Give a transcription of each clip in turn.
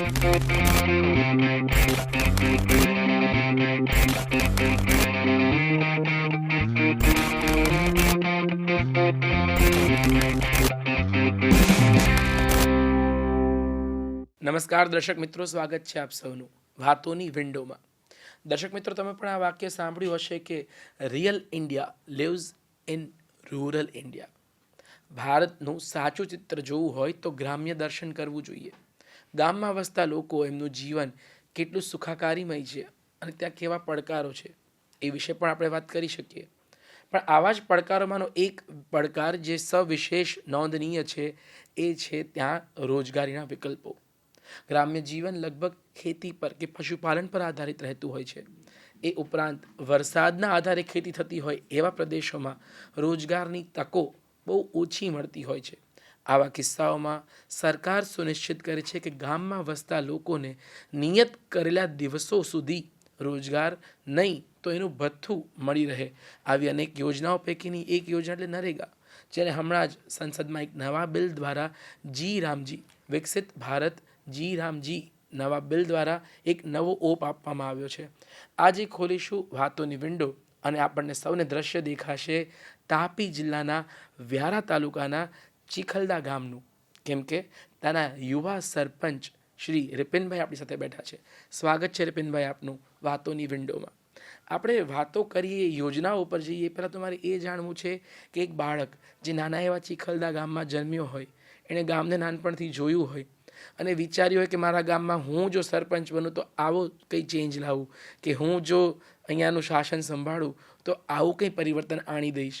નમસ્કાર દર્શક મિત્રો, સ્વાગત છે આપ સૌનું વાતોની વિન્ડોમાં દર્શક મિત્રો, તમે પણ આ વાક્ય સાંભળ્યું હશે કે real India lives in rural India ભારતનું સાચું ચિત્ર જોવું હોય તો ગ્રામ્ય દર્શન કરવું જોઈએ. ગામમાં વસતા લોકો એમનું જીવન કેટલું સુખાકારીમય છે અને ત્યાં કેવા પડકારો છે એ વિશે પણ આપણે વાત કરી શકીએ. પણ આવા જ પડકારોમાંનો એક પડકાર જે સવિશેષ નોંધનીય છે એ છે ત્યાં રોજગારીના વિકલ્પો. ગ્રામ્ય જીવન લગભગ ખેતી પર કે પશુપાલન પર આધારિત રહેતું હોય છે. એ ઉપરાંત વરસાદના આધારે ખેતી થતી હોય એવા પ્રદેશોમાં રોજગારની તકો બહુ ઓછી મળતી હોય છે. આવા કિસ્સાઓમાં સરકાર સુનિશ્ચિત કરે છે કે ગામમાં વસતા લોકોને નિયત કરેલા દિવસો સુધી રોજગાર નહીં તો એનું ભથ્થું મળી રહે. આવી અનેક યોજનાઓ પૈકીની એક યોજના એટલે નરેગા જ્યારે હમણાં જ સંસદમાં એક નવા બિલ દ્વારા જી રામજી, વિકસિત ભારત જી રામજી નવા બિલ દ્વારા એક નવો ઓપ આપવામાં આવ્યો છે. આજે ખોલીશું વાતોની વિન્ડો અને આપણને સૌને દ્રશ્ય દેખાશે તાપી જિલ્લાના વ્યારા તાલુકાના ચીખલદા ગામનું. કેમ કે ત્યાંના યુવા સરપંચ શ્રી રિપિનભાઈ આપણી સાથે બેઠા છે. સ્વાગત છે રિપિનભાઈ આપનું વાતોની વિન્ડોમાં આપણે વાતો કરીએ, યોજનાઓ ઉપર જઈએ, પહેલાં તો મારે એ જાણવું છે કે એક બાળક જે નાના એવા ચીખલદા ગામમાં જન્મ્યો હોય એણે ગામને નાનપણથી જોયું હોય અને વિચાર્યું હોય કે મારા ગામમાં હું જો સરપંચ બનું તો આવો કંઈ ચેન્જ લાવું કે હું જો અહીંયાનું શાસન સંભાળું તો આવું કંઈ પરિવર્તન આણી દઈશ.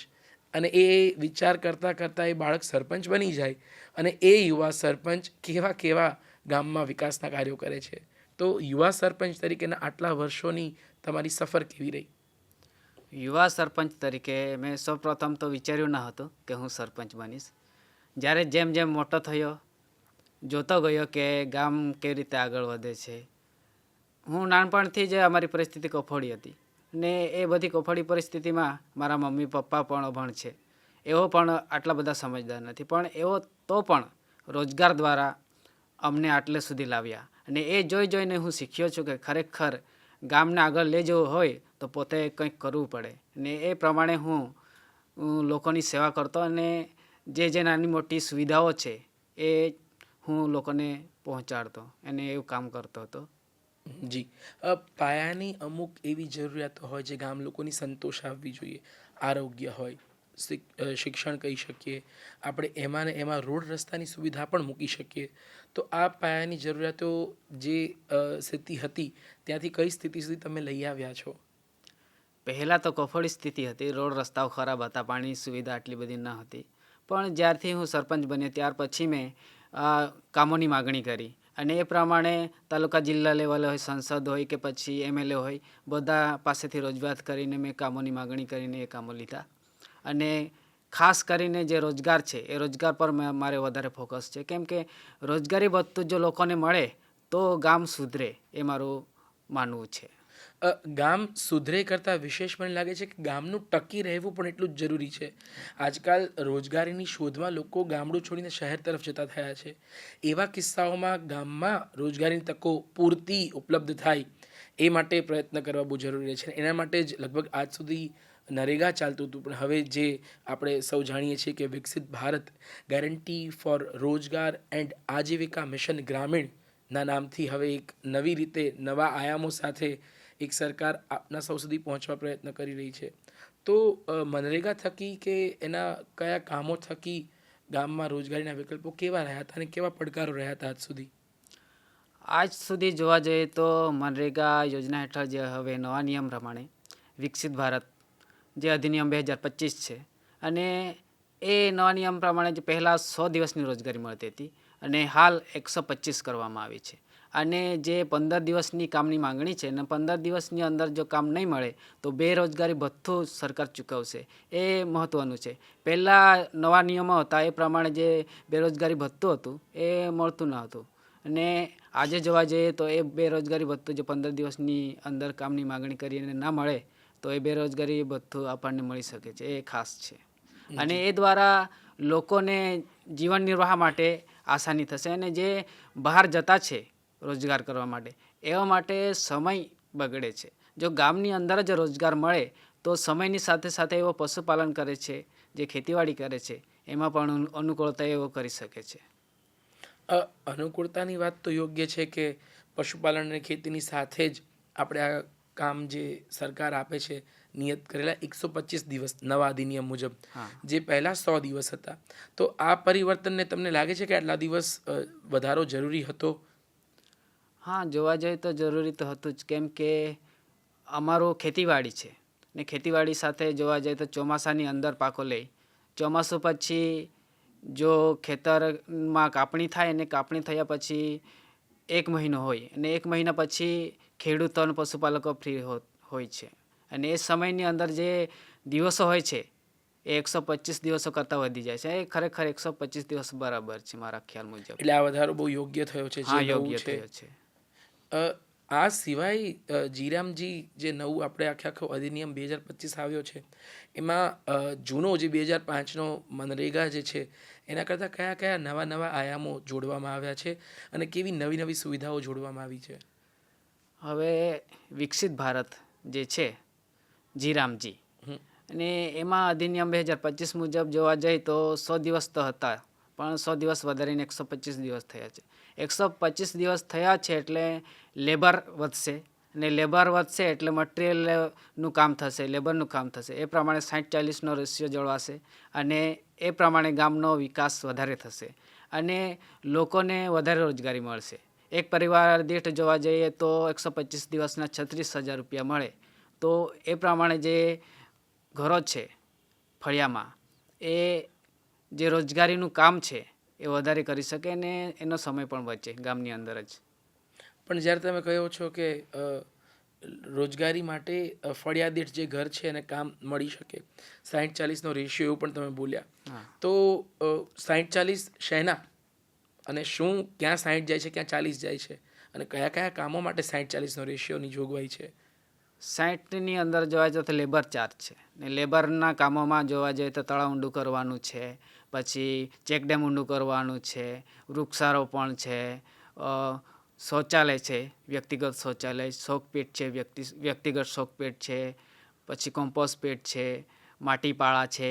અને એ વિચાર કરતાં કરતાં એ બાળક સરપંચ બની જાય અને એ યુવા સરપંચ કેવા કેવા ગામમાં વિકાસના કાર્યો કરે છે. તો યુવા સરપંચ તરીકેના આટલા વર્ષોની તમારી સફર કેવી રહી? યુવા સરપંચ તરીકે મેં સૌપ્રથમ તો વિચાર્યું ન હતું કે હું સરપંચ બનીશ. જ્યારે જેમ જેમ મોટો થયો, જોતો ગયો કે ગામ કેવી રીતે આગળ વધે છે, હું નાનપણથી જ અમારી પરિસ્થિતિ કફોડી હતી. ને એ બધી કોફળી પરિસ્થિતિમાં મારા મમ્મી, પપ્પા પણ અભણ છે. એવો પણ આટલા બધા સમજદાર નથી. પણ એઓ તો પણ રોજગાર દ્વારા અમને આટલે સુધી લાવ્યા. અને એ જોઈ જોઈને હું શીખ્યો છું કે ખરેખર ગામને આગળ લઈ જવું હોય તો પોતે કંઈક કરવું પડે. ને એ પ્રમાણે હું લોકોની સેવા કરતો અને જે જે નાની મોટી સુવિધાઓ છે એ હું લોકોને પહોંચાડતો અને એવું કામ કરતો હતો. જી. પાયાની અમુક એવી જરૂરિયાતો હોય જે ગામ લોકોની સંતોષ આવવી જોઈએ. આરોગ્ય હોય, શિક- શિક્ષણ કહી શકીએ. આપણે એમાં ને એમાં રોડ રસ્તાની સુવિધા પણ મૂકી શકીએ. તો આ પાયાની જરૂરિયાતો જે સ્થિતિ હતી, ત્યાંથી કઈ સ્થિતિ સુધી તમે લઈ આવ્યા છો? પહેલાં તો કફોડી સ્થિતિ હતી. રોડ રસ્તાઓ ખરાબ હતા, પાણીની સુવિધા આટલી બધી ન હતી. પણ જ્યારથી હું સરપંચ બન્યો, ત્યાર પછી મેં કામોની માગણી કરી. અને એ પ્રમાણે તાલુકા જિલ્લા લેવલે હોય, સંસદ હોય કે પછી એમએલએ હોય, બધા પાસેથી રજૂઆત કરીને મેં કામોની માગણી કરીને એ કામો લીધા. અને ખાસ કરીને જે રોજગાર છે, એ રોજગાર પર મારે વધારે ફોકસ છે. કેમ કે રોજગારી બધું જો લોકોને મળે, તો ગામ સુધરે એ મારું માનવું છે. ગામ સુધરે કરતાં વિશેષ મને લાગે છે કે ગામનું ટકી રહેવું પણ એટલું જ જરૂરી છે. આજકાલ રોજગારીની શોધમાં લોકો ગામડું છોડીને શહેર તરફ જતા થયા છે. એવા કિસ્સાઓમાં ગામમાં રોજગારીની તકો પૂરતી ઉપલબ્ધ થાય એ માટે પ્રયત્ન કરવા બહુ જરૂરી છે. એના માટે જ લગભગ આજ સુધી નરેગા ચાલતું હતું. પણ હવે જે આપણે સૌ જાણીએ છીએ કે Viksit Bharat guarantee for Rozgar and Ajeevika mission ગ્રામીણના નામથી હવે એક નવી રીતે નવા આયામો સાથે એક સરકાર આપના સૌ સુધી પહોંચવા પ્રયત્ન કરી રહી છે. તો મનરેગા થકી કે એના કયા કામો થકી ગામમાં રોજગારીના વિકલ્પો કેવા રહ્યા હતા અને કેવા પડકારો રહ્યા હતા આજ સુધી? આજ સુધી જોવા જઈએ તો મનરેગા યોજના હેઠળ જે હવે નવા નિયમ પ્રમાણે વિકસિત ભારત જે અધિનિયમ બે હજાર પચીસ છે અને એ નવા નિયમ પ્રમાણે જે પહેલાં સો દિવસની રોજગારી મળતી હતી અને હાલ એકસો પચીસ કરવામાં આવી છે. અને જે પંદર દિવસની કામની માંગણી છે અને પંદર દિવસની અંદર જો કામ નહીં મળે તો બેરોજગારી ભથ્થું સરકાર ચૂકવશે. એ મહત્ત્વનું છે. પહેલાં નવા નિયમો હતા એ પ્રમાણે જે બેરોજગારી ભથ્થું હતું એ મળતું ન હતું. અને આજે જોવા જઈએ તો એ બેરોજગારી ભથ્થું જે પંદર દિવસની અંદર કામની માગણી કરીને ના મળે તો એ બેરોજગારી ભથ્થું આપણને મળી શકે છે. એ ખાસ છે. અને એ દ્વારા લોકોને જીવન નિર્વાહ માટે આસાની થશે અને જે બહાર જતા છે રોજગાર કરવા માટે. એવા માટે સમય બગડે છે. જો ગામની અંદર જ રોજગાર મળે તો સમયની સાથે સાથે એવો પશુપાલન કરે છે જે ખેતીવાડી કરે છે એમાં પણ અનુકૂળતા એવો કરી શકે છે. અનુકૂળતાની વાત તો યોગ્ય છે કે પશુપાલન અને ખેતીની સાથે જ આપણે આ કામ જે સરકાર આપે છે નિયત કરેલા એકસો પચીસ દિવસ નવા અધિનિયમ મુજબ. જે પહેલાં સો દિવસ હતા. તો આ પરિવર્તનને તમને લાગે છે કે આટલા દિવસ વધારો જરૂરી હતો? હા જોવા જઈએ તો જરૂરી તો હતું જ. કેમ કે અમારું ખેતીવાડી છે ને ખેતીવાડી સાથે જોવા જઈએ તો ચોમાસાની અંદર પાકો લે ચોમાસું પછી જો ખેતરમાં કાપણી થાય ને કાપણી થયા પછી એક મહિનો હોય અને એક મહિના પછી ખેડૂતો અને પશુપાલકો ફ્રી હોય છે. અને એ સમયની અંદર જે દિવસો હોય છે એ એકસો પચીસ દિવસો કરતાં વધી જાય છે. એ ખરેખર એકસો પચીસ દિવસ બરાબર છે મારા ખ્યાલ મુજબ. એટલે આ વધારો બહુ યોગ્ય થયો છે હા યોગ્ય થયો છે. આ સિવાય જીરામજી જે નવું આપણે આખે આખો અધિનિયમ બે હજાર પચીસ આવ્યો છે એમાં જૂનો જે બે હજાર પાંચનો મનરેગા જે છે એના કરતાં કયા કયા નવા નવા આયામો જોડવામાં આવ્યા છે અને કેવી નવી નવી સુવિધાઓ જોડવામાં આવી છે હવે વિકસિત ભારત જે છે જીરામજી. અને એમાં અધિનિયમ બે હજાર પચીસ મુજબ જોવા જઈએ તો સો દિવસ તો હતા પણ સો દિવસ વધારીને એકસો પચીસ દિવસ થયા છે. એકસો પચીસ દિવસ થયા છે એટલે લેબર વધશે. અને લેબર વધશે એટલે મટીરિયલનું કામ થશે, લેબરનું કામ થશે. એ પ્રમાણે સાઠ ચાલીસનો રેશિયો જળવાશે અને એ પ્રમાણે ગામનો વિકાસ વધારે થશે. અને લોકોને વધારે રોજગારી મળશે. એક પરિવાર દીઠ જોવા જઈએ તો એકસો પચીસ દિવસના છત્રીસ હજાર રૂપિયા મળે. તો એ પ્રમાણે જે ઘરો છે ફળિયામાં, એ જે રોજગારીનું કામ છે એ વધારે કરી શકે ને એનો સમય પણ બચે ગામની અંદર જ. પણ જ્યારે તમે કહો છો કે રોજગારી માટે ફળિયાદીઠ ફળિયા દીઠ જે ઘર છે એને કામ મળી શકે. સાઠ ચાલીસનો રેશિયો એવું પણ તમે બોલ્યા. તો સાઠ ચાલીસ શેના? અને શું ક્યાં સાઠ જાય છે ક્યાં ચાલીસ જાય છે? અને કયા કયા કામો માટે સાઠ ચાલીસનો રેશિયોની જોગવાઈ છે? સાઠની અંદર જોવા જઈએ તો લેબર ચાર્જ છે. ને લેબરના કામોમાં જોવા જઈએ તો તળાવ ઊંડું કરવાનું છે, પછી ચેકડેમ ઊંડું કરવાનું છે, વૃક્ષારોપણ છે શૌચાલય છે, વ્યક્તિગત શૌચાલય શોકપીટ છે, વ્યક્તિ, વ્યક્તિગત શોકપીટ છે, પછી કોમ્પોસ્ટ પીટ છે, માટીપાળા છે,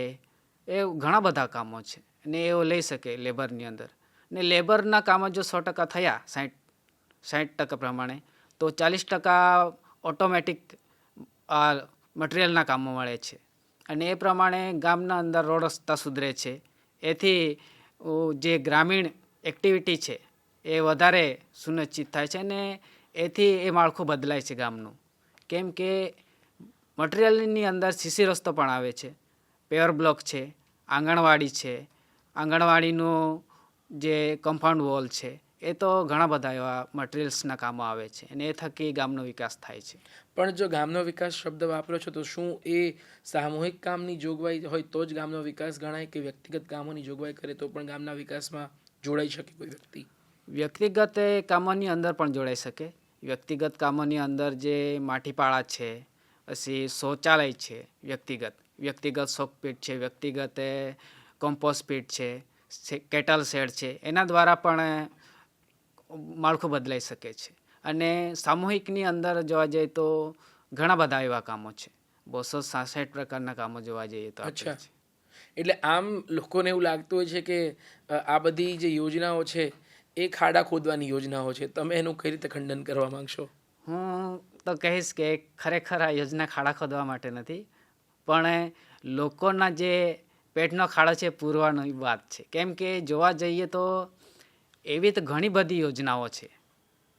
એ ઘણા બધા કામો છે. ને એઓ લઈ શકે લેબરની અંદર. ને લેબરના કામો જો સો ટકા થયા સાઠ સાઠ ટકા પ્રમાણે, તો ચાલીસ ટકા ઓટોમેટિક આ મટીરિયલના કામો મળે છે. અને એ પ્રમાણે ગામના અંદર રોડ રસ્તા સુધરે છે. એથી જે ગ્રામીણ એક્ટિવિટી છે એ વધારે સુનિશ્ચિત થાય છે અને એથી એ માળખું બદલાય છે ગામનું. કેમ કે મટીરિયલની અંદર સીસી રસ્તો પણ આવે છે. પેવર બ્લોક છે, આંગણવાડી છે. આંગણવાડીનું જે કમ્પાઉન્ડ વોલ છે એ તો ઘણા બધા એવા મટીરિયલ્સના કામો આવે છે અને એ થકી ગામનો વિકાસ થાય છે. પણ જો ગામનો વિકાસ શબ્દ વાપરો છો તો શું એ સામૂહિક કામની જોગવાઈ હોય તો જ ગામનો વિકાસ ગણાય કે વ્યક્તિગત કામોની જોગવાઈ કરે તો પણ ગામના વિકાસમાં જોડાઈ શકે કોઈ વ્યક્તિ? વ્યક્તિગત એ કામોની અંદર પણ જોડાઈ શકે. વ્યક્તિગત કામોની અંદર જે માટીપાળા છે પછી શૌચાલય છે વ્યક્તિગત. વ્યક્તિગત શોકપીટ છે વ્યક્તિગત કમ્પોસ્ટ કોમ્પોસ્ટ પીટ છે કેટલ શેડ છે એના દ્વારા પણ માળખું બદલાઈ શકે છે. અને સામૂહિકની અંદર જોવા જઈએ તો ઘણા બધા એવા કામો છે. બસો સાસઠ પ્રકારના કામો જોવા જઈએ તો અચ્છા. એટલે આમ લોકોને એવું લાગતું હોય છે કે આ બધી જે યોજનાઓ છે એ ખાડા ખોદવાની યોજનાઓ છે. તમે એનું કઈ રીતે ખંડન કરવા માંગશો? હું તો કહીશ કે ખરેખર આ યોજના ખાડા ખોદવા માટે નથી. પણ લોકોના જે પેટનો ખાડો છે પૂરવાની વાત છે. કેમ કે જોવા જઈએ તો એવી તો ઘણી બધી યોજનાઓ છે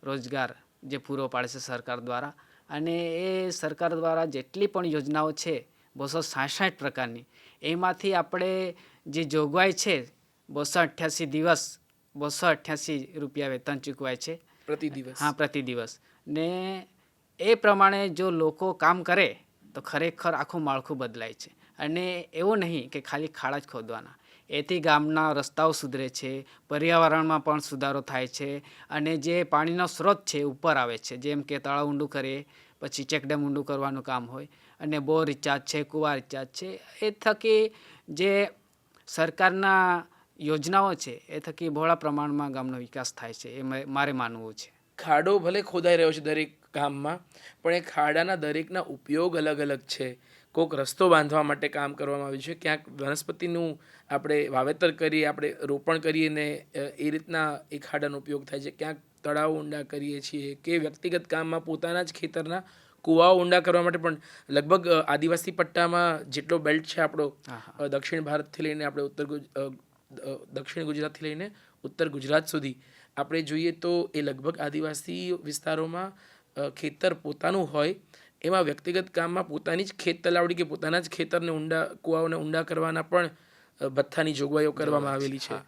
રોજગાર જે પૂરો પાડે છે સરકાર દ્વારા. અને એ સરકાર દ્વારા જેટલી પણ યોજનાઓ છે બસો સાઠ પ્રકારની એમાંથી આપણે જે જોગવાઈ છે બસો અઠ્યાસી દિવસ બસો અઠ્યાસી રૂપિયા વેતન ચૂકવાય છે. પ્રતિ દિવસ. હા પ્રતિ દિવસ. ને એ પ્રમાણે જો લોકો કામ કરે તો ખરેખર આખું માળખું બદલાય છે. અને એવું નહીં કે ખાલી ખાડા જ ખોદવાના. એથી ગામના રસ્તાઓ સુધરે છે, પર્યાવરણમાં પણ સુધારો થાય છે અને જે પાણીનો સ્ત્રોત છે ઉપર આવે છે, જેમ કે તળાવ ઊંડું કરીએ પછી ચેકડેમ ઊંડું કરવાનું કામ હોય અને બોર રિચાર્જ છે, કુવા રિચાર્જ છે, એ થકી જે સરકારના યોજનાઓ છે એ થકી બહોળા પ્રમાણમાં ગામનો વિકાસ થાય છે, એ મારે માનવું છે. ખાડો ભલે ખોદાઈ રહ્યો છે દરેક ગામમાં, પણ એ ખાડાના દરેકના ઉપયોગ અલગ અલગ છે. કોઈક રસ્તો બાંધવા માટે કામ કરવામાં આવ્યું છે. ક્યાંક વનસ્પતિનું આપણે વાવેતર કરીએ આપણે રોપણ કરીએ ને એ રીતના એ ખાડાનો ઉપયોગ થાય છે. ક્યાંક તળાવ ઊંડા કરીએ છીએ કે વ્યક્તિગત કામમાં પોતાના જ ખેતરના કૂવાઓ ઊંડા કરવા માટે પણ લગભગ આદિવાસી પટ્ટામાં જેટલો બેલ્ટ છે આપણો દક્ષિણ ભારતથી લઈને આપણે ઉત્તર દક્ષિણ ગુજરાતથી લઈને ઉત્તર ગુજરાત સુધી આપણે જોઈએ તો એ લગભગ આદિવાસી વિસ્તારોમાં ખેતર પોતાનું હોય એમાં વ્યક્તિગત કામમાં પોતાની જ ખેત તલાવડી કે પોતાના જ ખેતરને ઊંડા કુવાઓને ઊંડા કરવાના પણ ભથ્થાની જોગવાઈઓ કરવામાં આવેલી છે.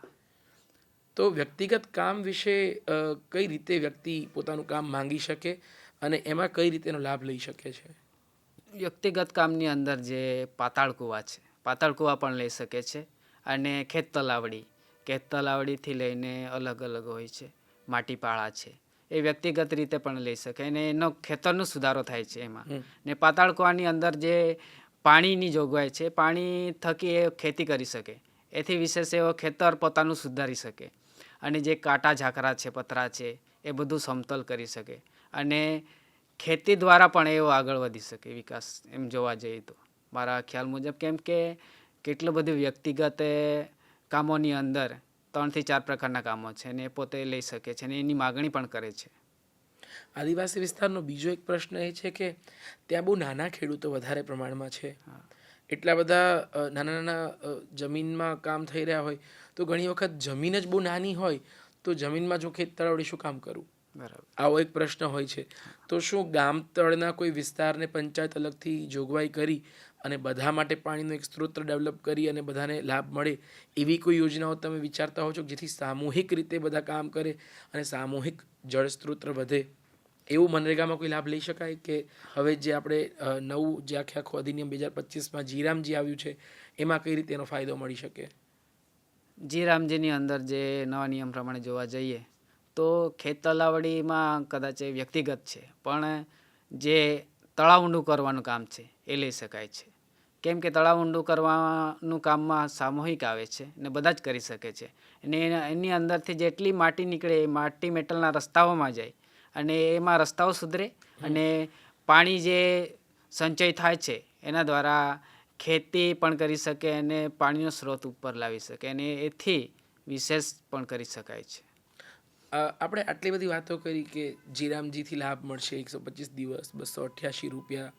તો વ્યક્તિગત કામ વિશે કઈ રીતે વ્યક્તિ પોતાનું કામ માંગી શકે અને એમાં કઈ રીતેનો લાભ લઈ શકે છે? વ્યક્તિગત કામની અંદર જે પાતાળ કૂવા છે પાતાળ કૂવા પણ લઈ શકે છે અને ખેત તલાવડી. ખેત તલાવડીથી લઈને અલગ અલગ હોય છે. માટીપાળા છે એ વ્યક્તિગત રીતે પણ લઈ શકે અને એનો ખેતરનો સુધારો થાય છે એમાં. ને પાતાળ કુવાની અંદર જે પાણીની જોગવાઈ છે પાણી થકી એ ખેતી કરી શકે. એથી વિશેષ એવો ખેતર પોતાનું સુધારી શકે. અને જે કાંટા ઝાકરા છે પતરા છે એ બધું સમતલ કરી શકે. અને ખેતી દ્વારા પણ એવો આગળ વધી શકે વિકાસ એમ જોવા જઈએ તો. મારા ખ્યાલ મુજબ કેમ કે કેટલું બધું વ્યક્તિગત કામોની અંદર ત્રણથી ચાર પ્રકારના કામો છે અને એ પોતે લઈ શકે છે અને એની માગણી પણ કરે છે. આદિવાસી વિસ્તારનો બીજો એક પ્રશ્ન એ છે કે ત્યાં બહુ નાના ખેડૂતો વધારે પ્રમાણમાં છે. એટલા બધા નાના નાના જમીનમાં કામ થઈ રહ્યા હોય તો ઘણી વખત જમીન જ બહુ નાની હોય તો જમીનમાં જો ખેત તળાવડી શું કામ કરવું બરાબર. આવો એક પ્રશ્ન હોય છે. તો શું ગામ તળના કોઈ વિસ્તારને પંચાયત અલગથી જોગવાઈ કરી અને બધા માટે પાણીનો એક સ્ત્રોત ડેવલપ કરી અને બધાને લાભ મળે એવી કોઈ યોજનાઓ તમે વિચારતા હો છો જેથી સામૂહિક રીતે બધા કામ કરે અને સામૂહિક જળ સ્ત્રોત વધે? એવું મનરેગામાં કોઈ લાભ લઈ શકાય કે હવે જે આપણે નવું જે આખે આખું અધિનિયમ બે હજાર પચીસમાં જીરામજી આવ્યું છે, એમાં કઈ રીતે એનો ફાયદો મળી શકે? જી રામજીની અંદર જે નવા નિયમ પ્રમાણે જોવા જઈએ, તો ખેત તલાવડીમાં કદાચ એ વ્યક્તિગત છે, પણ જે તળાવ ઊંડું કરવાનું કામ છે, એ લઈ શકાય છે. કેમ કે તળાવ ઊંડું કરવાનું કામમાં સામૂહિક આવે છે ને બધા જ કરી શકે છે. અને એના- એની અંદરથી જેટલી માટી નીકળે એ માટી મેટલના રસ્તાઓમાં જાય અને એમાં રસ્તાઓ સુધરે અને પાણી જે સંચય થાય છે એના દ્વારા ખેતી પણ કરી શકે અને પાણીનો સ્ત્રોત ઉપર લાવી શકે અને એથી વિશેષ પણ કરી શકાય છે. આપણે આટલી બધી વાતો કરી કે જીરામજીથી લાભ મળશે એકસો પચીસ દિવસ બસો અઠ્યાસી રૂપિયા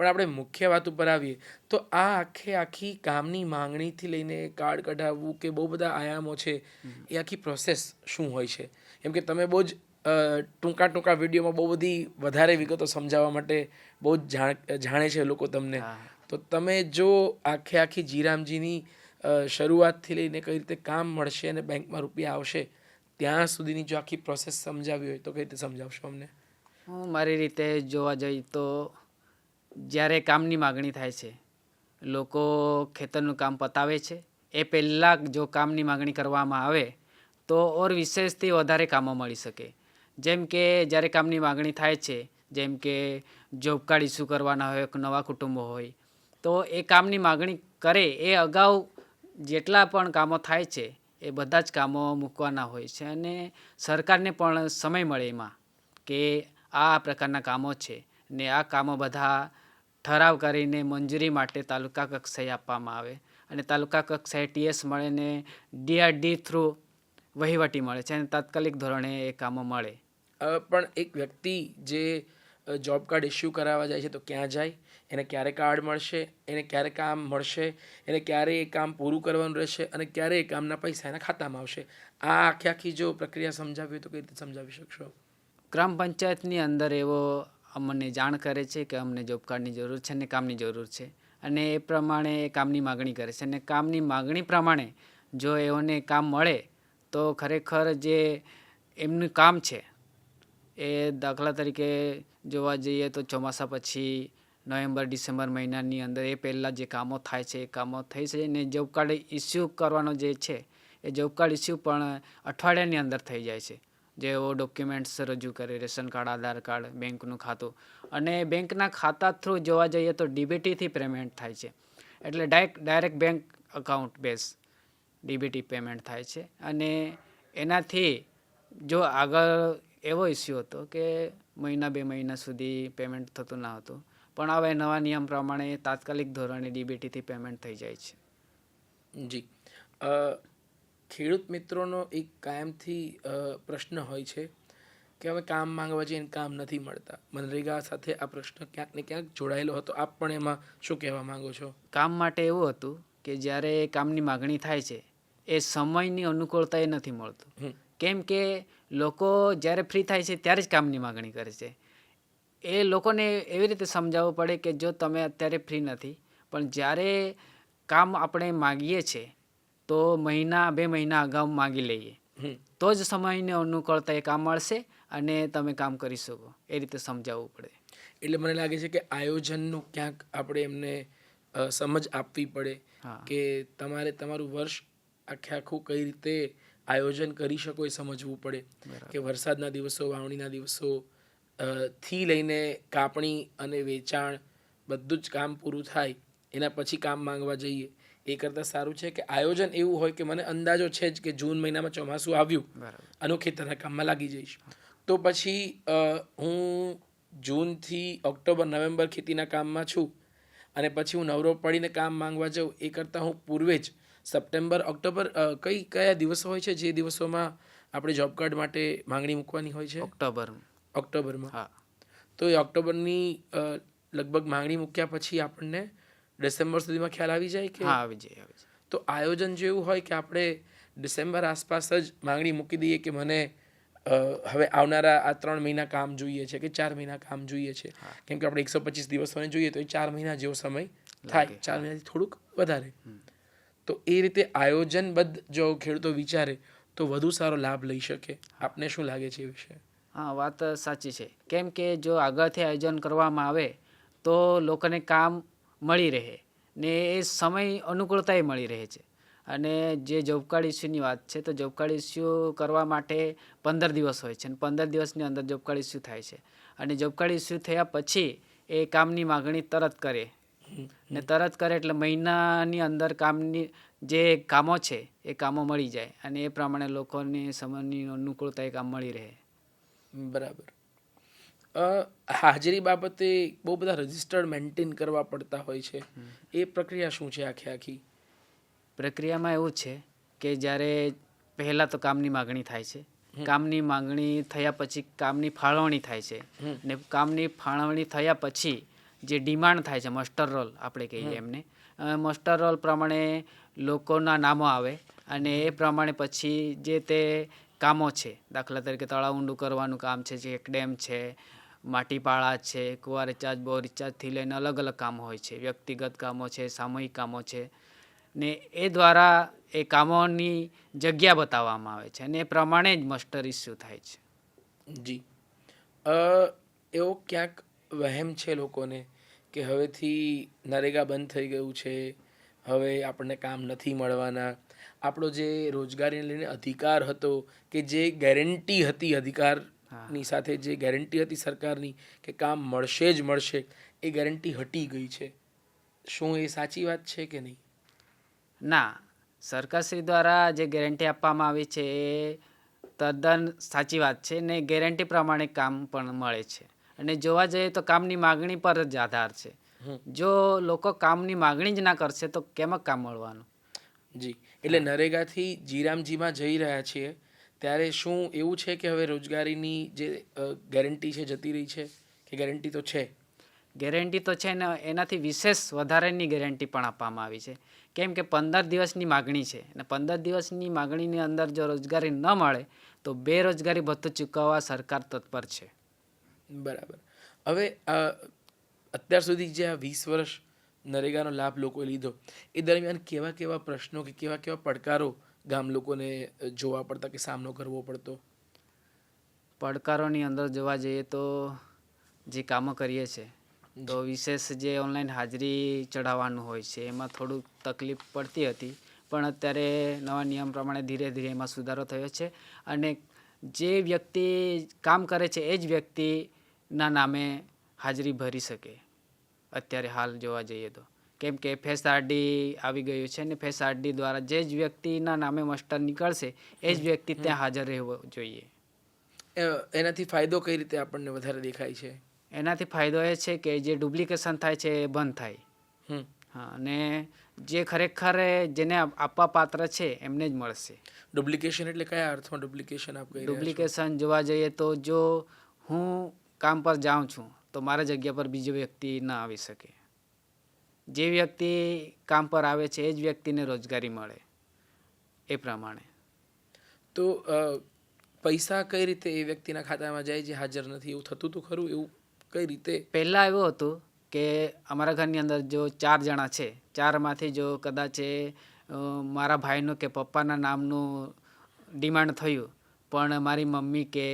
પણ આપણે મુખ્ય વાત ઉપર આવીએ તો આ આખે આખી કામની માંગણીથી લઈને કાર્ડ કઢાવવું કે બહુ બધા આયામો છે એ આખી પ્રોસેસ શું હોય છે? કેમ કે તમે બહુ જ ટૂંકા ટૂંકા વિડીયોમાં બહુ બધી વધારે વિગતો સમજાવવા માટે બહુ જ જાણે છે લોકો તમને. તો તમે જો આખે આખી જીરામજીની શરૂઆતથી લઈને કઈ રીતે કામ મળશે અને બેંકમાં રૂપિયા આવશે ત્યાં સુધીની જો આખી પ્રોસેસ સમજાવી હોય તો કઈ રીતે સમજાવશો અમને? હું મારી રીતે જોવા જઈએ તો જ્યારે કામની માગણી થાય છે, લોકો ખેતરનું કામ પતાવે છે, એ પહેલાં જો કામની માગણી કરવામાં આવે, તો ઓર વિશેષથી વધારે કામો મળી શકે. જેમ કે જ્યારે કામની માગણી થાય છે, જેમ કે જોબ કાર્ડ ઇસ્યુ કરવાના હોય નવા કુટુંબો હોય, તો એ કામની માગણી કરે, એ અગાઉ જેટલા પણ કામો થાય છે, એ બધા જ કામો મૂકવાના હોય છે. અને સરકારને પણ સમય મળે એમાં કે આ પ્રકારના કામો છે ને આ કામો બધા ઠરાવ કરીને મંજૂરી માટે તાલુકા કક્ષાએ આપવામાં આવે અને તાલુકા કક્ષાએ ટીએસ મળે ને ડીઆરડી થ્રુ વહીવટી મળે છે અને તાત્કાલિક ધોરણે એ કામો મળે. પણ એક વ્યક્તિ જે જોબ કાર્ડ ઇસ્યુ કરાવવા જાય છે તો ક્યાં જાય? એને ક્યારે કાર્ડ મળશે? એને ક્યારે કામ મળશે? એને ક્યારે એ કામ પૂરું કરવાનું રહેશે? અને ક્યારે એ કામના પૈસા એના ખાતામાં આવશે? આ આખી આખી જો પ્રક્રિયા સમજાવી તો કઈ રીતે સમજાવી શકશો? ગ્રામ પંચાયતની અંદર એવો અમને જાણ કરે છે કે અમને જોબ કાર્ડની જરૂર છે અને કામની જરૂર છે. અને એ પ્રમાણે એ કામની માગણી કરે છે. અને કામની માગણી પ્રમાણે જો એઓને કામ મળે, તો ખરેખર જે એમનું કામ છે, એ દાખલા તરીકે જોવા જઈએ તો ચોમાસા પછી નવેમ્બર, ડિસેમ્બર મહિનાની અંદર એ પહેલાં જે કામો થાય છે, એ કામો થઈ છે. ને જોબ કાર્ડ ઇસ્યુ કરવાનો જે છે, એ જોબ કાર્ડ ઇસ્યુ પણ અઠવાડિયાની અંદર થઈ જાય છે. જેઓ ડોક્યુમેન્ટ્સ રજૂ કરે, રેશન કાર્ડ, આધાર કાર્ડ, બેંકનું ખાતું. અને બેંકના ખાતા થ્રુ જોવા જઈએ તો ડીબીટીથી પેમેન્ટ થાય છે. એટલે direct direct bank account base DBT payment થાય છે. અને એનાથી જો આગળ એવો ઇસ્યુ હતો કે મહિના બે મહિના સુધી પેમેન્ટ થતું ન હતું. પણ હવે નવા નિયમ પ્રમાણે તાત્કાલિક ધોરણે ડીબીટીથી પેમેન્ટ થઈ જાય છે. જી. ખેડૂત મિત્રોનો એક કાયમથી પ્રશ્ન હોય છે કે અમે કામ માંગવા જઈને કામ નથી મળતા. મનરેગા સાથે આ પ્રશ્ન ક્યાંક ને ક્યાંક જોડાયેલો હતો. આપ પણ એમાં શું કહેવા માંગો છો? કામ માટે એવું હતું કે જ્યારે કામની માગણી થાય છે એ સમયની અનુકૂળતા એ નથી મળતું. કેમ કે લોકો જ્યારે ફ્રી થાય છે ત્યારે જ કામની માગણી કરે છે. એ લોકોને એવી રીતે સમજાવવું પડે કે જો તમે અત્યારે ફ્રી નથી પણ જ્યારે કામ આપણે માગીએ છીએ તો મહિના બે મહિના અગાઉ માગી લઈએ. હમ. તો જ સમયને અનુકૂળતા એ કામ મળશે અને તમે કામ કરી શકો. એ રીતે સમજાવવું પડે. એટલે મને લાગે છે કે આયોજનનું ક્યાંક આપણે એમને સમજ આપવી પડે કે તમારે તમારું વર્ષ આખે આખું કઈ રીતે આયોજન કરી શકો એ સમજવું પડે. કે વરસાદના દિવસો વાવણીના દિવસો થી લઈને કાપણી અને વેચાણ બધું જ કામ પૂરું થાય એના પછી કામ માંગવા જઈએ. એ કરતાં સારું છે કે આયોજન એવું હોય કે મને અંદાજો છે જ કે જૂન મહિનામાં ચોમાસું આવ્યું આનું ખેતરના કામમાં લાગી જઈશ. તો પછી હું જૂનથી ઓક્ટોબર નવેમ્બર ખેતીના કામમાં છું અને પછી હું નવરો પડીને કામ માંગવા જાઉં એ કરતાં હું પૂર્વે જ સપ્ટેમ્બર ઓક્ટોબર કઈ કયા દિવસો હોય છે જે દિવસોમાં આપણે જોબ કાર્ડ માટે માંગણી મૂકવાની હોય છે? ઓક્ટોબર. ઓક્ટોબરમાં. હા. તો એ ઓક્ટોબરની લગભગ માંગણી મૂક્યા પછી આપણને ડિસેમ્બર સુધીમાં ખ્યાલ આવી જાય કે હા આવી જાય આવી જાય. તો આયોજન જેવું હોય કે આપણે ડિસેમ્બર આસપાસ જ માંગણી મૂકી દઈએ કે મને હવે આવનારા આ ત્રણ મહિના કામ જોઈએ છે કે ચાર મહિના કામ જોઈએ છે. કેમ કે આપણે એકસો પચીસ દિવસોને જોઈએ તો એ ચાર મહિના જેવો સમય થાય. ચાર મહિનાથી થોડુંક વધારે. તો એ રીતે આયોજનબદ્ધ જો ખેડૂતો વિચારે તો વધુ સારો લાભ લઈ શકે. આપને શું લાગે છે એ વિશે? હા વાત સાચી છે. કેમ કે જો આગળથી આયોજન કરવામાં આવે તો લોકોને કામ મળી રહે ને એ સમય અનુકૂળતાએ મળી રહે છે. અને જે જોબ ઇસ્યુની વાત છે, તો જોબ કાર્ડ ઇસ્યુ કરવા માટે પંદર દિવસ હોય છે અને પંદર દિવસની અંદર જોબ કાર્ડ ઇસ્યુ થાય છે. અને જોબ કાર્ડ ઇસ્યુ થયા પછી એ કામની માગણી તરત કરે. ને તરત કરે એટલે મહિનાની અંદર કામની જે કામો છે, એ કામો મળી જાય અને એ પ્રમાણે લોકોની સમયની અનુકૂળતા એ કામ મળી રહે. બરાબર. હાજરી બાબતે બહુ બધા રજિસ્ટર્ડ મેન્ટેન કરવા પડતા હોય છે. એ પ્રક્રિયા શું છે આખી આખી? પ્રક્રિયામાં એવું છે કે જ્યારે પહેલાં તો કામની માગણી થાય છે. કામની માગણી થયા પછી કામની ફાળવણી થાય છે. ને કામની ફાળવણી થયા પછી જે ડિમાન્ડ થાય છે મસ્ટર રોલ આપણે કહીએ એમને મસ્ટર રોલ પ્રમાણે લોકોના નામો આવે અને એ પ્રમાણે પછી જે તે કામો છે દાખલા તરીકે તળાવ ઊંડું કરવાનું કામ છે જે એક ડેમ છે માટીપાળા છે, કુવા રિચાર્જ બોર રિચાર્જથી લઈને અલગ અલગ કામો હોય છે. વ્યક્તિગત કામો છે, સામૂહિક કામો છે. ને એ દ્વારા એ કામોની જગ્યા બતાવવામાં આવે છે અને એ પ્રમાણે જ મસ્ટર ઇસ્યુ થાય છે. જી. એવો ક્યાંક વહેમ છે લોકોને કે હવેથી નરેગા બંધ થઈ ગયું છે, હવે આપણને કામ નથી મળવાના. આપણો જે રોજગારીને લઈને અધિકાર હતો કે જે ગેરંટી હતી અધિકારની સાથે જે ગેરંટી હતી સરકારની કે કામ મળશે જ મળશે એ ગેરંટી હટી ગઈ છે. શું એ સાચી વાત છે કે નહીં? ના સરકારશ્રી દ્વારા જે ગેરંટી આપવામાં આવી છે એ તદ્દન સાચી વાત છે ને ગેરંટી પ્રમાણે કામ પણ મળે છે. અને જોવા જઈએ તો કામની માગણી પર જ આધાર છે. જો લોકો કામની માગણી જ ના કરશે તો કેમ કામ મળવાનું? જી એટલે નરેગાથી જીરામજીમાં જઈ રહ્યા છીએ. ત્યારે શું એવું છે કે હવે રોજગારીની જે ગેરંટી છે જતી રહી છે? કે ગેરંટી તો છે? ગેરંટી તો છે ને એનાથી વિશેષ વધારેની ગેરંટી પણ આપવામાં આવી છે. કેમ કે પંદર દિવસની માગણી છે અને પંદર દિવસની માગણીની અંદર જો રોજગારી ન મળે તો બેરોજગારી ભથ્થું ચૂકવવા સરકાર તત્પર છે. બરાબર. હવે અત્યાર સુધી જે આ વીસ વર્ષ નરેગાનો લાભ લોકોએ લીધો એ દરમિયાન કેવા કેવા પ્રશ્નો કે કેવા કેવા પડકારો ગામ લોકોને જોવા પડતા કે સામનો કરવો પડતો? પડકારોની અંદર જોવા જઈએ તો જે કામો કરીએ છીએ તો વિશેષ જે ઓનલાઈન હાજરી ચઢાવવાનું હોય છે એમાં થોડુંક તકલીફ પડતી હતી. પણ અત્યારે નવા નિયમ પ્રમાણે ધીરે ધીરે એમાં સુધારો થયો છે અને જે વ્યક્તિ કામ કરે છે એ જ વ્યક્તિના નામે હાજરી ભરી શકે. અત્યારે હાલ જોવા જઈએ તો. કેમ કે ફેસઆરડી આવી ગયું છે ને ફેસઆરડી દ્વારા જે જ વ્યક્તિના નામે મસ્ટર નીકળશે એ જ વ્યક્તિ ત્યાં હાજર રહેવો જોઈએ. એનાથી ફાયદો કઈ રીતે આપણને વધારે દેખાય છે? એનાથી ફાયદો એ છે કે જે ડુપ્લિકેશન થાય છે એ બંધ થાય. હા અને જે ખરેખર જેને આપ- આપવા પાત્ર છે એમને જ મળશે. ડુપ્લિકેશન એટલે કયા અર્થમાં ડુપ્લિકેશન આપ? ડુપ્લિકેશન જોવા જઈએ તો જો હું કામ પર જાઉં છું તો મારા જગ્યા પર બીજો વ્યક્તિ ન આવી શકે. જે વ્યક્તિ કામ પર આવે છે એ જ વ્યક્તિને રોજગારી મળે. એ પ્રમાણે. તો પૈસા કઈ રીતે એ વ્યક્તિના ખાતામાં જાય જે હાજર નથી? એવું થતું હતું ખરું? એવું કઈ રીતે? પહેલાં એવું હતું કે અમારા ઘરની અંદર જો ચાર જણા છે ચારમાંથી જો કદાચ એ મારા ભાઈનું કે પપ્પાના નામનું ડિમાન્ડ થયું પણ મારી મમ્મી કે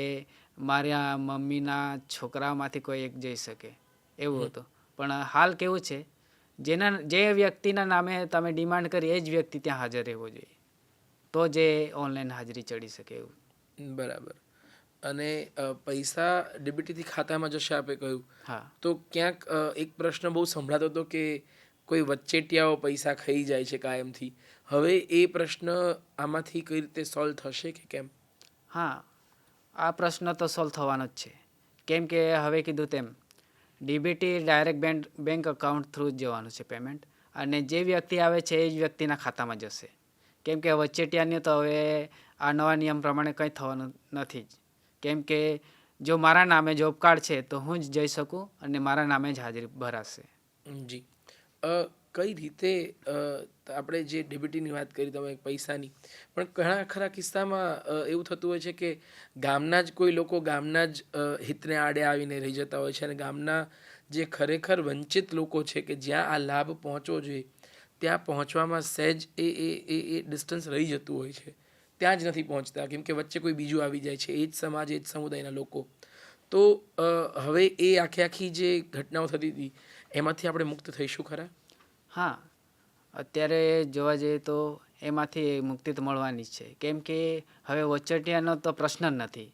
મારા મમ્મીના છોકરામાંથી કોઈ એક જઈ શકે. એવું હતું. પણ હાલ કેવું છે જેના જે વ્યક્તિના નામે તમે ડિમાન્ડ કરી એ જ વ્યક્તિ ત્યાં હાજર રહેવો જોઈએ. તો જે ઓનલાઈન હાજરી ચડી શકે એવું. બરાબર. અને પૈસા ડીબીટીથી ખાતામાં જશે આપે કહ્યું. હા. તો ક્યાંક એક પ્રશ્ન બહુ સંભળાતો હતો કે કોઈ વચ્ચેટિયાઓ પૈસા ખાઈ જાય છે કાયમથી. હવે એ પ્રશ્ન આમાંથી કઈ રીતે સોલ્વ થશે કે કેમ? હા. આ પ્રશ્ન તો સોલ્વ થવાનો જ છે. કેમ કે હવે કીધું તેમ DBT direct bank bank account through જ જવાનું છે પેમેન્ટ અને જે વ્યક્તિ આવે છે, એ જ વ્યક્તિના ખાતામાં જશે. કેમ કે વચેટિયાને તો હવે આ નવા નિયમ પ્રમાણે કંઈ થવાનું નથી જ. કેમ કે જો મારા નામે જોબ કાર્ડ છે, તો હું જ જઈ શકું અને મારા નામે જ હાજરી ભરાશે. જી. કઈ રીતે આપણે જે ડીબીટીની વાત કરી તમે પૈસાની, પણ ઘણા ખરા કિસ્સામાં એવું થતું હોય છે કે ગામના જ કોઈ લોકો ગામના જ હિતને આડે આવીને રહી જતા હોય છે અને ગામના જે ખરેખર વંચિત લોકો છે કે જ્યાં આ લાભ પહોંચવો જોઈએ, ત્યાં પહોંચવામાં સહેજ એ એ એ એ ડિસ્ટન્સ રહી જતું હોય છે. ત્યાં જ નથી પહોંચતા, કેમ કે વચ્ચે કોઈ બીજું આવી જાય છે, એ જ સમાજ, એ જ સમુદાયના લોકો. તો હવે એ આખી આખી જે ઘટનાઓ થતી હતી, એમાંથી આપણે મુક્ત થઈશું ખરા? હા, અત્યારે જોવા જઈએ તો એમાંથી મુક્તિ તો મળવાની જ છે. કેમ કે હવે વચટિયાનો તો પ્રશ્ન જ નથી.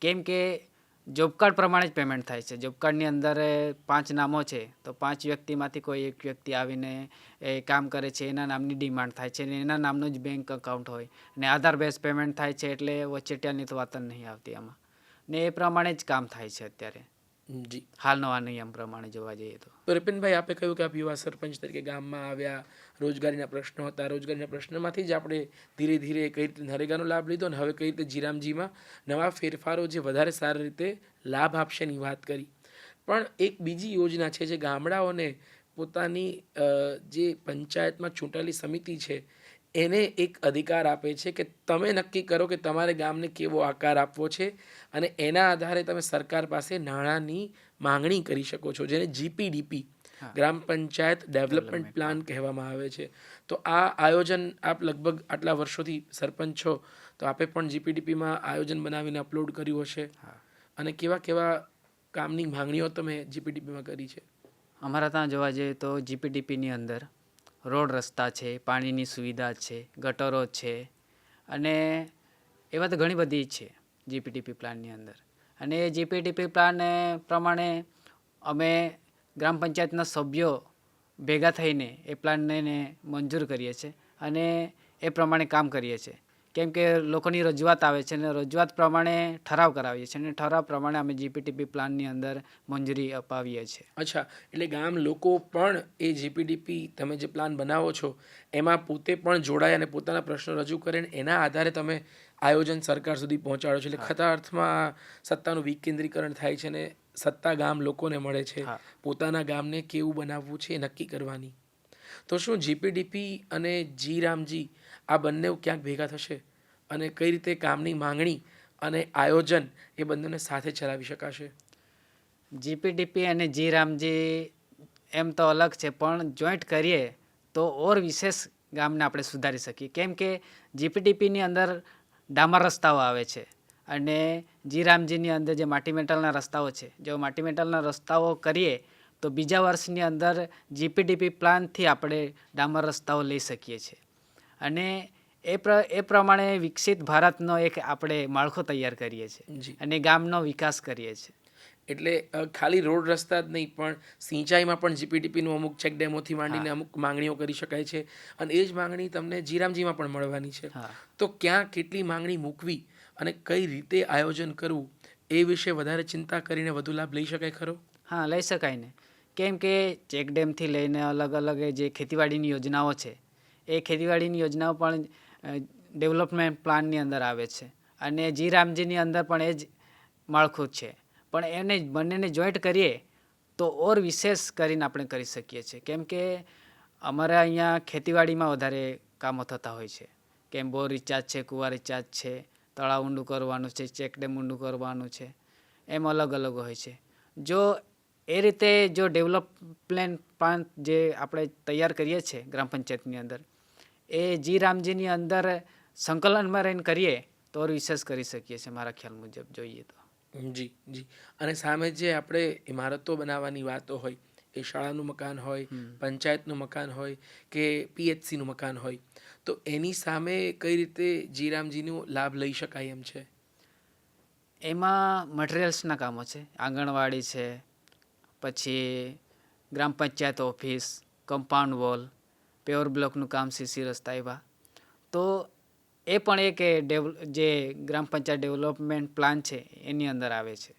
કેમ કે જોબ કાર્ડ પ્રમાણે જ પેમેન્ટ થાય છે. જોબ કાર્ડની અંદર પાંચ નામો છે. તો પાંચ વ્યક્તિમાંથી કોઈ એક વ્યક્તિ આવીને એ કામ કરે છે, એના નામની ડિમાન્ડ થાય છે અને એના નામનું જ બેંક અકાઉન્ટ હોય. અને આધાર બેઝ પેમેન્ટ થાય છે એટલે વચેટિયાની તો વાત નહીં આવતી આમાં. ને એ પ્રમાણે જ કામ થાય છે અત્યારે. જી. હાલ નવા નિયમ પ્રમાણે જોવા જઈએ તો. તો રિપિનભાઈ આપે કહ્યું કે આપ યુવા સરપંચ તરીકે ગામમાં આવ્યા રોજગારીના પ્રશ્નો હતા. રોજગારીના પ્રશ્નમાંથી જ આપણે ધીરે ધીરે કઈ રીતે નરેગાનો લાભ લીધો અને હવે કઈ રીતે જીરામજીમાં નવા ફેરફારો જે વધારે સારી રીતે લાભ આપશે એની વાત કરી. પણ એક બીજી યોજના છે જે ગામડાઓને પોતાની જે પંચાયતમાં ચૂંટાયેલી સમિતિ છે એને એક અધિકાર આપે છે કે તમે નક્કી કરો કે તમારે ગામને કેવો આકાર આપવો છે અને એના આધારે તમે સરકાર પાસે નાણાંની માંગણી કરી શકો છો જેને જીપીડીપી ગ્રામ પંચાયત ડેવલપમેન્ટ પ્લાન કહેવામાં આવે છે. તો આ આયોજન આપ લગભગ આટલા વર્ષોથી સરપંચ છો તો આપે પણ જીપીડીપીમાં આયોજન બનાવીને અપલોડ કર્યું હશે. અને કેવા કેવા કામની માંગણીઓ તમે જીપીડીપીમાં કરી છે? અમારા ત્યાં જોવા જઈએ તો જીપીડીપીની અંદર રોડ રસ્તા છે, પાણીની સુવિધા છે, ગટરો છે અને એવા તો ઘણી બધી છે જીપીટીપી પ્લાનની અંદર. અને એ જીપીટીપી પ્લાન પ્રમાણે અમે ગ્રામ પંચાયતના સભ્યો ભેગા થઈને એ પ્લાનને મંજૂર કરીએ છીએ અને એ પ્રમાણે કામ કરીએ છીએ. કેમ કે લોકોની રજૂઆત આવે છે અને રજૂઆત પ્રમાણે ઠરાવ કરાવીએ છીએ અને ઠરાવ પ્રમાણે અમે જીપીટીપી પ્લાનની અંદર મંજૂરી અપાવીએ છીએ. અચ્છા એટલે ગામ લોકો પણ એ જીપીડીપી તમે જે પ્લાન બનાવો છો એમાં પોતે પણ જોડાય અને પોતાના પ્રશ્નો રજૂ કરે ને એના આધારે તમે આયોજન સરકાર સુધી પહોંચાડો છો. એટલે ખરા અર્થમાં સત્તાનું વિકેન્દ્રીકરણ થાય છે અને સત્તા ગામ લોકોને મળે છે. પોતાના ગામને કેવું બનાવવું છે એ નક્કી કરવાની. તો શું જીપીડીપી અને જી રામજી આ બંને ક્યાંક ભેગા થશે? અને કઈ રીતે કામની માંગણી અને આયોજન એ બંનેને સાથે ચલાવી શકાશે? જીપીડીપી અને જી રામજી એમ તો અલગ છે, પણ જોઈન્ટ કરીએ તો ઓર વિશેષ ગામને આપણે સુધારી શકીએ. કેમ કે જીપીડીપીની અંદર ડામર રસ્તાઓ આવે છે અને જી રામજીની અંદર જે માટી મેટલના રસ્તાઓ છે, જો માટી મેટલના રસ્તાઓ કરીએ તો બીજા વર્ષની અંદર જીપીડીપી પ્લાનથી આપણે ડામર રસ્તાઓ લઈ શકીએ છીએ. અને એ પ્ર એ પ્રમાણે વિકસિત ભારતનો એક આપણે માળખો તૈયાર કરીએ છીએ અને ગામનો વિકાસ કરીએ છીએ. એટલે ખાલી રોડ રસ્તા જ નહીં પણ સિંચાઈમાં પણ જીપીટીપીનું અમુક ચેક ડેમોથી માંડીને અમુક માંગણીઓ કરી શકાય છે. અને એ જ માંગણી તમને જીરામજીમાં પણ મળવાની છે. હા. તો ક્યાં કેટલી માંગણી મૂકવી અને કઈ રીતે આયોજન કરવું એ વિશે વધારે ચિંતા કરીને વધુ લાભ લઈ શકાય ખરો? હા લઈ શકાય ને. કેમ કે ચેકડેમથી લઈને અલગ અલગ જે ખેતીવાડીની યોજનાઓ છે એ ખેતીવાડીની યોજનાઓ પણ ડેવલપમેન્ટ પ્લાનની અંદર આવે છે. અને જી રામજીની અંદર પણ એ જ માળખું છે. પણ એને બંનેને જોઈન્ટ કરીએ તો ઓર વિશેષ કરીને આપણે કરી શકીએ છીએ. કેમ કે અમારે અહીંયા ખેતીવાડીમાં વધારે કામો થતા હોય છે. કેમ બોર રિચાર્જ છે, કુવા રિચાર્જ છે, તળાવ ઊંડું કરવાનું છે, ચેકડેમ ઊંડું કરવાનું છે. એમ અલગ અલગ હોય છે. જો એ રીતે જો ડેવલપમેન્ટ પ્લાન જે આપણે તૈયાર કરીએ છીએ ગ્રામ પંચાયતની અંદર એ જી રામજીની અંદર સંકલનમાં રહીને કરીએ તો વિશેષ કરી શકીએ છીએ મારા ખ્યાલ મુજબ. જોઈએ તો. જી જી. અને સામે જે આપણે ઇમારતો બનાવવાની વાતો હોય એ શાળાનું મકાન હોય પંચાયતનું મકાન હોય કે પીએચસીનું મકાન હોય તો એની સામે કઈ રીતે જીરામજીનો લાભ લઈ શકાય એમ છે? એમાં મટીરિયલ્સના કામો છે. આંગણવાડી છે પછી ગ્રામ panchayat office compound wall paver બ્લોકનું કામ સીસી રસ્તા એવા તો એ પણ એક જે ગ્રામ પંચાયત ડેવલપમેન્ટ પ્લાન છે એની અંદર આવે છે.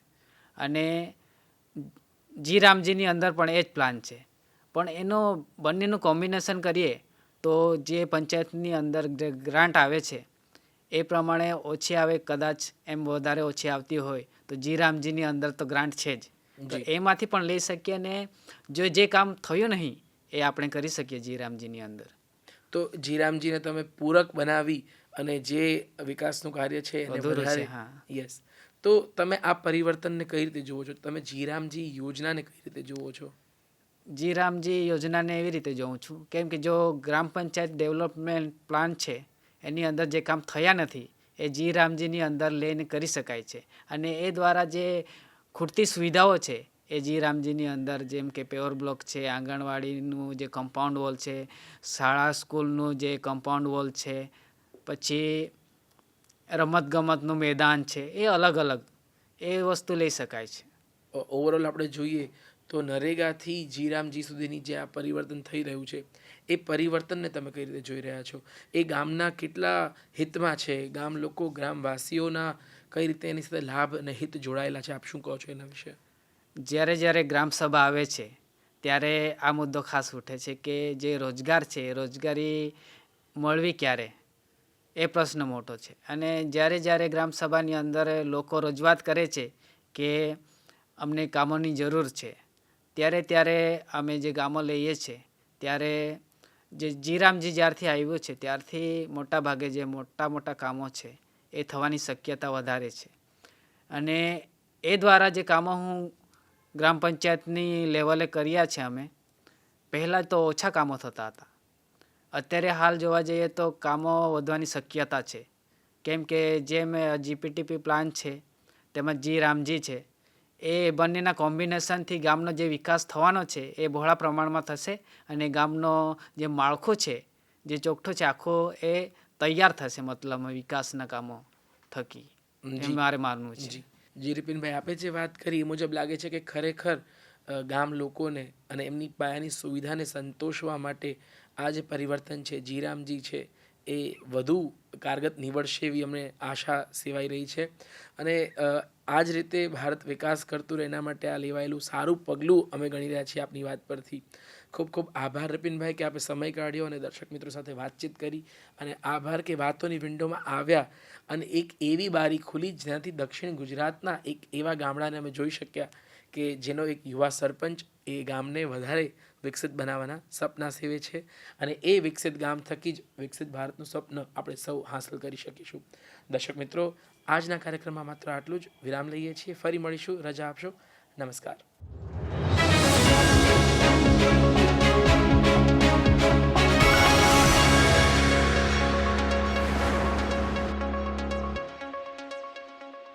અને જી રામજીની અંદર પણ એ જ પ્લાન છે. પણ એનો બંનેનું કોમ્બિનેશન કરીએ તો જે પંચાયતની અંદર જે ગ્રાન્ટ આવે છે એ પ્રમાણે ઓછી આવે કદાચ એમ વધારે ઓછી આવતી હોય તો જી રામજીની અંદર તો ગ્રાન્ટ છે જ. એમાંથી પણ લઈ શકીએ ને જો જે કામ થયું નહીં એ આપણે કરી શકીએ જી રામજીની અંદર. તો જીરામજીને તમે પૂરક બનાવી અને જે વિકાસનું કાર્ય છે એને વધારે યસ તો તમે આ પરિવર્તનને કઈ રીતે જુઓ છો? તમે જીરામજી યોજનાને કઈ રીતે જુઓ છો? જીરામજી યોજનાને એવી રીતે જોઉં છું. કેમ કે જો ગ્રામ પંચાયત ડેવલપમેન્ટ પ્લાન છે એની અંદર જે કામ થયા નથી એ જી રામજીની અંદર લઈને કરી શકાય છે. અને એ દ્વારા જે ખૂટતી સુવિધાઓ છે એ જી રામજીની અંદર જેમ કે પેવર બ્લોક છે, આંગણવાડીનું જે કમ્પાઉન્ડ વોલ છે, શાળા સ્કૂલનું જે કમ્પાઉન્ડ વોલ છે, પછી રમતગમતનું મેદાન છે, એ અલગ અલગ, એ વસ્તુ લઈ શકાય છે. ઓવરઓલ આપણે જોઈએ તો નરેગાથી જીરામજી સુધીની જે આ પરિવર્તન થઈ રહ્યું છે, એ પરિવર્તનને તમે કઈ રીતે જોઈ રહ્યા છો? એ ગામના કેટલા હિતમાં છે? ગામ લોકો, ગ્રામવાસીઓના કઈ રીતે એની સાથે લાભ અને હિત જોડાયેલા છે? આપ શું કહો છો એના વિશે? જ્યારે જ્યારે ગ્રામસભા આવે છે, ત્યારે આ મુદ્દો ખાસ ઉઠે છે કે જે રોજગાર છે, એ રોજગારી મળવી ક્યારે? એ પ્રશ્ન મોટો છે. અને જ્યારે જ્યારે ગ્રામસભાની અંદર લોકો રજૂઆત કરે છે કે અમને કામોની જરૂર છે, ત્યારે ત્યારે અમે જે ગામો લઈએ છીએ ત્યારે જે જીરામજી જ્યારથી આવ્યું છે, ત્યારથી મોટા ભાગે જે મોટા મોટા કામો છે, એ થવાની શક્યતા વધારે છે. અને એ દ્વારા જે કામો હું ગ્રામ પંચાયતની લેવલે કર્યા છે અમે. પહેલાં તો ઓછા કામો થતા હતા. અત્યારે હાલ જોવા જઈએ તો કામો વધવાની શક્યતા છે. કેમ કે જેમ જીપીટીપી પ્લાન છે તેમજ જી રામજી છે એ બંનેના કોમ્બિનેશનથી ગામનો જે વિકાસ થવાનો છે એ બહોળા પ્રમાણમાં થશે અને ગામનો જે માળખું છે જે ચોખ્ઠો છે આખો એ તૈયાર થશે મતલબ વિકાસના કામો થકી. જી. મારે માનવું છે. જી રિપિનભાઈ આપે જે વાત કરી એ મુજબ લાગે છે કે ખરેખર ગામ લોકોને અને એમની પાયાની સુવિધાને સંતોષવા માટે આ જે પરિવર્તન છે, જીરામજી છે, એ વધુ કારગત નીવડશે એવી અમને આશા સેવાઈ રહી છે. અને આ જ રીતે ભારત વિકાસ કરતું રહે એના માટે આ લેવાયેલું સારું પગલું અમે ગણી રહ્યા છીએ આપની વાત પરથી. ખૂબ ખૂબ આભાર રપિનભાઈ કે આપે સમય કાઢ્યો અને દર્શક મિત્રો સાથે વાતચીત કરી અને આભાર કે વાતોની વિન્ડોમાં આવ્યા. અને એક એવી બારી ખુલી જ્યાંથી દક્ષિણ ગુજરાતના એક એવા ગામડાને અમે જોઈ શક્યા કે જેનો એક યુવા સરપંચ એ ગામને વધારે વિકસિત બનાવવાના સપના સેવે છે અને એ વિકસિત ગામ થકી જ વિકસિત ભારતનું સ્વપ્ન આપણે સૌ હાંસલ કરી શકીશું. દર્શક મિત્રો, આજના કાર્યક્રમમાં માત્ર આટલું જ. વિરામ લઈએ છીએ. ફરી મળીશું. રજા આપશો. નમસ્કાર.